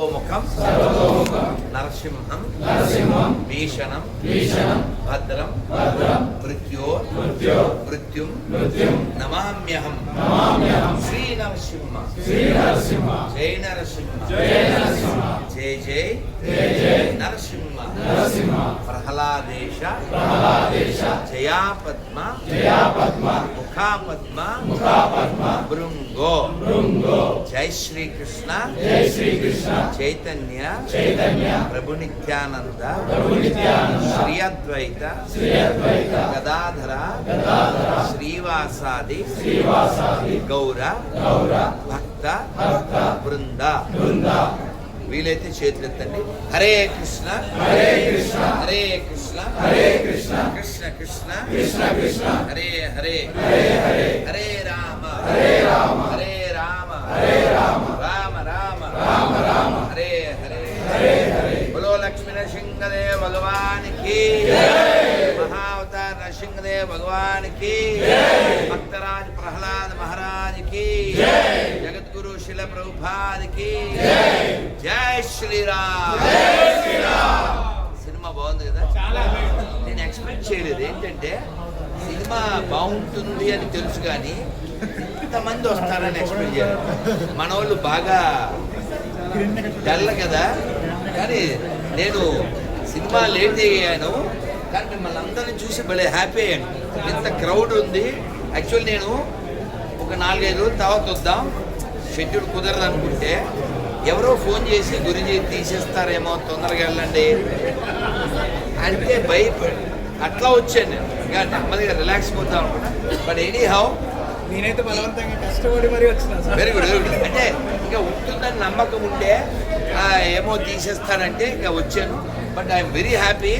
సర్వతోముఖం నరసింహం భీషణం భద్రం మృత్యో మృత్యుం నమామ్యహం. శ్రీ నరసింహ. జై నరసింహ. జై జై. నరసింహ. ప్రహ్లాదేశ. జయా పద్మ ముఖా పద్మ భృంగో. జై శ్రీకృష్ణ. చైతన్య. ప్రభు నిత్యానంద. శ్రీ అద్వైత. గదాధర. శ్రీవాసాది. గౌర. భక్త. బృంద. వీలైతే చేతులెత్తండి. హరే కృష్ణ. హరే కృష్ణ. హరే కృష్ణ. హరే కృష్ణ. కృష్ణ కృష్ణ. కృష్ణ కృష్ణ. హరే హరే. హరే హరే. హరే రామ. హరే రామ. హరే రామ. హరే రామ. రామ రామ. రామ రామ. హరే హరే. హరే హరే. బలో లక్ష్మీ నరసింహదేవ భగవానికి. మహావతార నరసింహదేవ భగవానికి. భక్తరాజ్ ప్రహ్లాద్ మహారాజ్కి జగత్ శిల ప్రభుపాదికి. జై శ్రీరామ్. సినిమా బాగుంది కదా? నేను ఎక్స్పెక్ట్ చేయలేదు. ఏంటంటే సినిమా బాగుంటుంది అని తెలుసు కానీ ఇంతమంది వస్తారని ఎక్స్పెక్ట్ చేయాలి మన వాళ్ళు బాగా డల్ కదా? కానీ నేను సినిమా లేట్ అయ్యాను. కానీ మిమ్మల్ని అందరిని చూసి భలే హ్యాపీ అయ్యాను. ఇంత క్రౌడ్ ఉంది. యాక్చువల్ నేను ఒక నాలుగైదు రోజుల తర్వాత వద్దాం. షెడ్యూల్ కుదరదు అనుకుంటే ఎవరో ఫోన్ చేసి గురించి తీసేస్తారేమో తొందరగా వెళ్ళండి. అంటే భయపడి అట్లా వచ్చాను నేను. ఇంకా నెమ్మదిగా రిలాక్స్ పోతాం అనుకున్నా బట్ ఎనీ హౌ నేనైతే బలవంతంగా కష్టపడి మరీ వచ్చిన sir. Very good very good అంటే ఇంకా ఉంటుందని నమ్మకం ఉంటే ఏమో తీసేస్తానంటే ఇంకా వచ్చాను. బట్ ఐఎమ్ వెరీ హ్యాపీ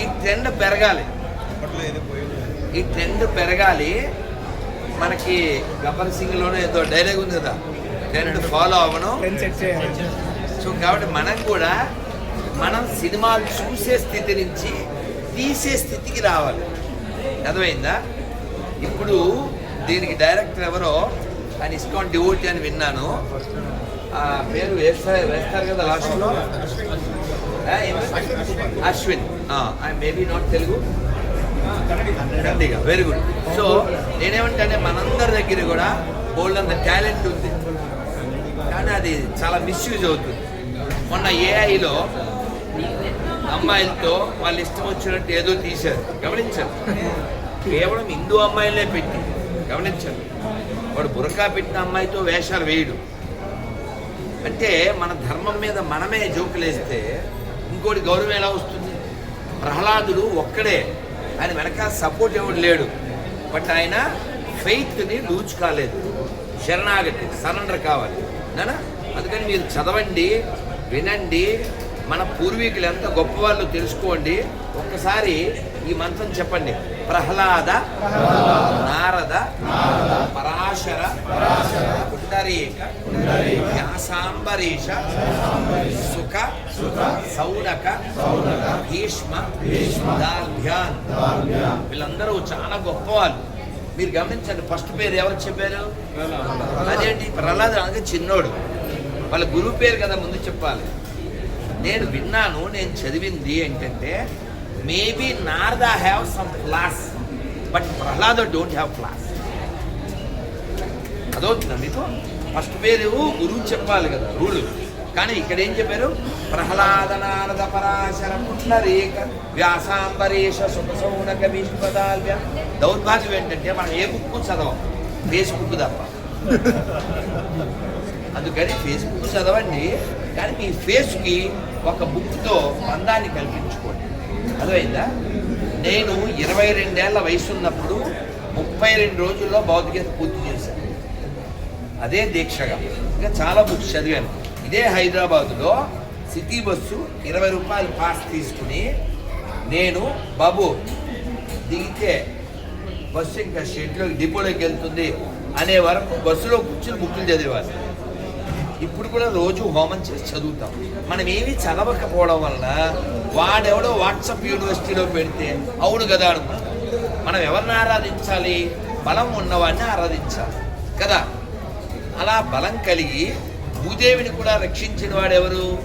ఈ ట్రెండ్ పెరగాలి. ఈ ట్రెండ్ పెరగాలి. మనకి గబ్బర్ సింగ్లోనే ఏదో డైలాగ్ ఉంది కదా. ట్రెండ్ ఫాలో అవ్వను. సో కాబట్టి మనం కూడా మనం సినిమాలు చూసే స్థితి నుంచి తీసే స్థితికి రావాలి. అర్థమైందా? ఇప్పుడు దీనికి డైరెక్టర్ ఎవరో? ఆయన ఇస్కాన్ డివోటీ అని విన్నాను. ఆ పేరు వేస్తారు వేస్తారు కదా లాస్ట్లో Ashwin. Maybe not Telugu. Very good so నేనేమంటే మనందరి దగ్గర కూడా బోల్డ్ అంత టాలెంట్ ఉంది. కానీ అది చాలా మిస్యూజ్ అవుతుంది. మొన్న ఏఐలో అమ్మాయిలతో వాళ్ళు ఇష్టం వచ్చినట్టు ఏదో తీశారు. గమనించారు? కేవలం హిందూ అమ్మాయిలే పెట్టి గమనించారు. వాడు బురకా పెట్టిన అమ్మాయితో వేషాలు వేయడు. అంటే మన ధర్మం మీద మనమే జోకులేస్తే ఇంకోటి గౌరవం ఎలా వస్తుంది? ప్రహ్లాదుడు ఒక్కడే ఆయన వెనక సపోర్ట్ ఎవడు లేడు. బట్ ఆయన ఫెయిత్ని లూజ్ కాలేదు శరణాగతి సరెండర్ కావాలి. నానా అందుకని మీరు చదవండి వినండి. మన పూర్వీకులు ఎంత గొప్పవాళ్ళు తెలుసుకోండి. ఒక్కసారి ఈ మంత్రం చెప్పండి. ప్రహ్లాద నారద పరాశర పుండరీక వ్యాసాంబరీష సుఖ సౌనక భీష్మ దాల్భ్యాన్ వీళ్ళందరూ చాలా గొప్పవాళ్ళు. మీరు గమనించండి ఫస్ట్ పేరు ఎవరు చెప్పారు? అదేంటి? ప్రహ్లాద అనగా చిన్నోడు. వాళ్ళ గురువు పేరు కదా ముందు చెప్పాలి. నేను విన్నాను నేను చదివింది ఏంటంటే maybe Narada have some class but Prahlada don't have class అదవుతుందా మీకు. ఫస్ట్ పేరు గురువు చెప్పాలి కదా రూలు. కానీ ఇక్కడ ఏం చెప్పారు? ప్రహ్లాద నారద పరాశర పుండరీక వ్యాసాంబరీష సుఖ సౌనక భీష్మదాల్య దౌర్భాగ్యం ఏంటంటే మనం ఏ బుక్ చదవం? ఫేస్బుక్ తప్ప. అందుకని ఫేస్బుక్ చదవండి కానీ మీ ఫేస్కి ఒక బుక్తో బంధాన్ని కల్పించుకోండి. అర్థమైందా? నేను ఇరవై రెండేళ్ళ వయసు ఉన్నప్పుడు ముప్పై రెండు రోజుల్లో భౌతికత పూర్తి చేశాను. అదే దీక్షగా. ఇంకా చాలా బుక్స్ చదివాను. ఇదే హైదరాబాదులో సిటీ బస్సు ఇరవై రూపాయలు పాస్ తీసుకుని నేను బాబు దిగితే బస్సు ఇంకా షెడ్లోకి డిపోలోకి వెళ్తుంది అనే వరకు బస్సులో కూర్చుని బుక్కులు చదివారు ఇప్పుడు కూడా రోజు హోమం చేసి చదువుతాం. మనం ఏమీ చదవకపోవడం వలన వాడెవడో వాట్సాప్ యూనివర్సిటీలో పెడితే అవును కదా అనుకుంటాం మనం ఎవరిని ఆరాధించాలి? బలం ఉన్నవాడిని ఆరాధించాలి కదా? అలా బలం కలిగి భూదేవిని కూడా రక్షించిన వాడెవరు?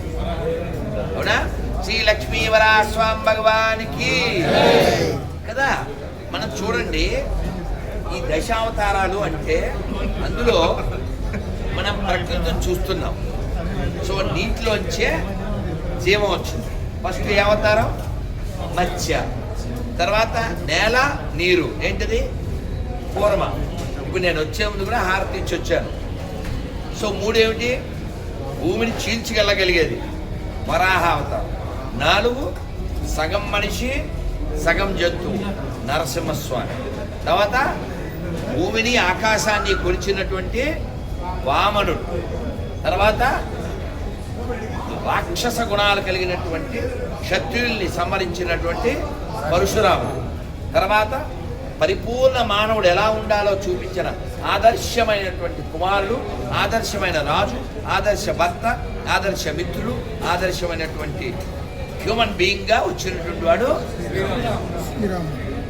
అవునా? శ్రీ లక్ష్మీవరా స్వామి భగవానికి. కదా? మనం చూడండి ఈ దశావతారాలు అంటే అందులో మనం ప్రకృతిని చూస్తున్నాం. సో నీటిలోంచే జీవం వచ్చింది. ఫస్ట్ ఏ అవతారం? మత్స్య. తర్వాత నేల నీరు. ఏంటిది? కూరమ ఇప్పుడు నేను వచ్చే ముందు కూడా హారతి ఇచ్చి వచ్చాను. సో మూడేమిటి? భూమిని చీల్చికెళ్ళగలిగేది. వరాహ అవతారం. నాలుగు సగం మనిషి సగం జంతువు నరసింహస్వామి. తర్వాత భూమిని ఆకాశాన్ని కొలిచినటువంటి వామనుడు. తర్వాత రాక్షస గుణాలు కలిగినటువంటి క్షత్రియుల్ని సంహరించినటువంటి పరశురాముడు. తర్వాత పరిపూర్ణ మానవుడు ఎలా ఉండాలో చూపించిన ఆదర్శమైనటువంటి కుమారుడు ఆదర్శమైన రాజు ఆదర్శ భర్త ఆదర్శ మిత్రుడు ఆదర్శమైనటువంటి హ్యూమన్ బీయింగ్గా వచ్చినటువంటి వాడు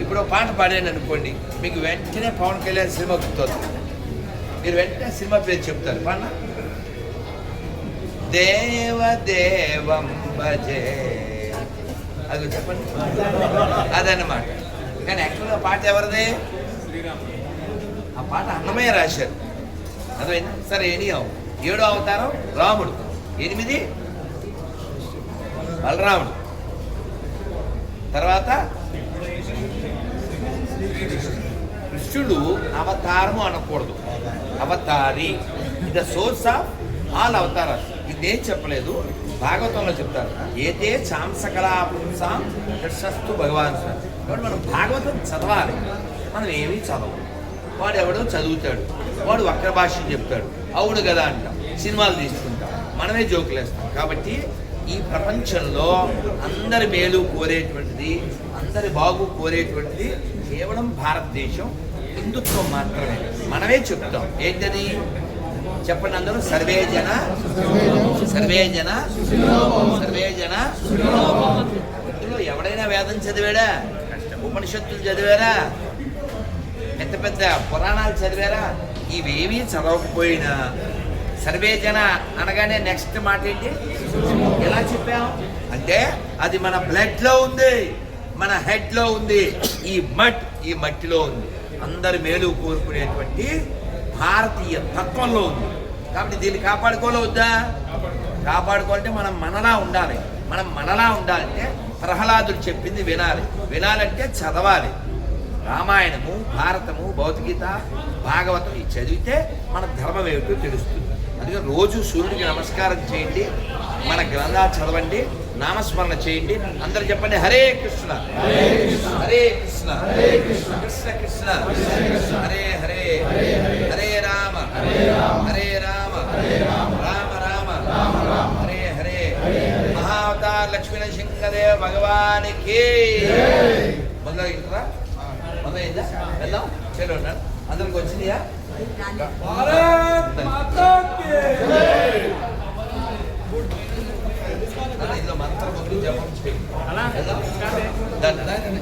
ఇప్పుడు పాట పాడాను అనుకోండి మీకు వెంటనే పవన్ కళ్యాణ్ సినిమా గుర్తొస్తుంది. మీరు వెంటనే సినిమా పేరు చెప్తారు పాడినా? దేవదేవం భజే. అది చెప్పండి. అదన్నమాట. కానీ యాక్చువల్గా పాట ఎవరిది? ఆ పాట అన్నమయ్య రాశారు. అర్థమైందా? సరే ఎనియావు ఏడో అవతారం రాముడు. ఎనిమిది? బలరాముడు. తర్వాత కృష్ణుడు అవతారము అనకూడదు. అవతారి. ద సోర్స్ ఆఫ్ ఆల్ అవతారాలు. ఇదేం చెప్పలేదు. భాగవతంలో చెప్తారు. ఏతే చాంసకలా పుంసాం కృష్ణస్తు భగవాన్ సార్. కాబట్టి మనం భాగవతం చదవాలి. మనం ఏమీ చదవం వాడు ఎవడో చదువుతాడు. వాడు వక్ర చెప్తాడు. అవును కదా అంటాం. సినిమాలు తీసుకుంటాం. మనమే జోకులేస్తాం కాబట్టి ఈ ప్రపంచంలో అందరి మేలు కోరేటువంటిది అందరి బాగు కోరేటువంటిది కేవలం భారతదేశం. హిందుత్వం మాత్రమే. మనమే చెప్తాం. ఏంటది? చెప్పండి అందరూ. సర్వే జన సర్వే జన సర్వే జన. ఇందులో ఎవడైనా వేదం చదివాడా? ఉపనిషత్తులు చదివారా? పెద్ద పెద్ద పురాణాలు చదివారా? ఇవేమీ చదవకపోయినా. సర్వే జన అనగానే నెక్స్ట్ మాట ఏంటి? ఎలా చెప్పాం? అంటే అది మన బ్లడ్లో ఉంది. మన హెడ్లో ఉంది. ఈ మట్ ఈ మట్టిలో ఉంది. అందరి మేలు కోరుకునేటువంటి భారతీయ తత్వంలో ఉంది. కాబట్టి దీన్ని కాపాడుకోలే వద్దా కాపాడుకోవాలంటే మనం మనలా ఉండాలి. మనం మనలా ఉండాలంటే ప్రహ్లాదుడు చెప్పింది వినాలి. వినాలంటే చదవాలి. రామాయణము భారతము భౌతికీత భాగవతం ఇది చదివితే మన ధర్మం ఏమిటో తెలుస్తుంది. అందుకే రోజు సూర్యుడికి నమస్కారం చేయండి. మన గ్రంథాలు చదవండి. నామస్మరణ చేయండి. అందరు చెప్పండి హరే కృష్ణ. హరే కృష్ణ. కృష్ణ కృష్ణ. హరే హరే. భగవానికి. మొదలైందా? మొదలైందా? వెళ్దాం. చలో అందరికి వచ్చిందియా ఇందులో మంత్రం ఉంది జపం చేయి. వెళ్దాం. దాన్ని- దాన్ని-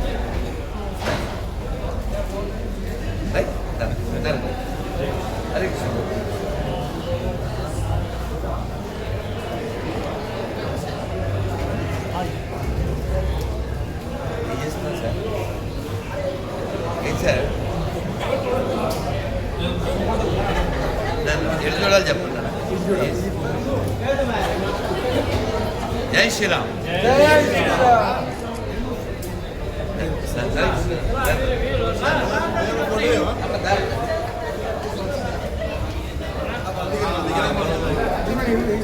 ఏం చేస్తున్నారు సార్ ఏం సార్ నన్ను ఎటు చూడాలి చెప్పండి జై శ్రీరామ్ సార్, సార్, సార్.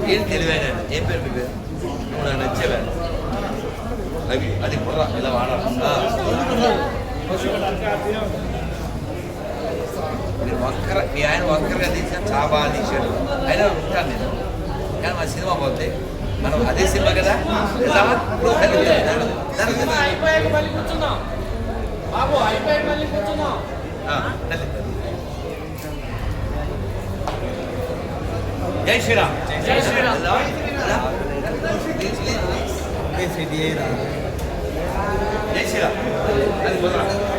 ఏం తెలివైన ఏం పేరు మీ పేరు నువ్వు నాకు నచ్చేవా అది బుర్ర ఇలా వాడాలి. వంకర మీ ఆయన వంకరగా తీసిన చాబా తీసాడు అయినా ఉంటాను నేను. కానీ మా సినిమా పోతే మనం అదే సినిమా కదా? అయిపోయాక మళ్ళీ బాబు అయిపోయాక దాన్ని. జై శ్రీరామ్. జై శ్రీరామ్. CBA 的，联系了，那你多大？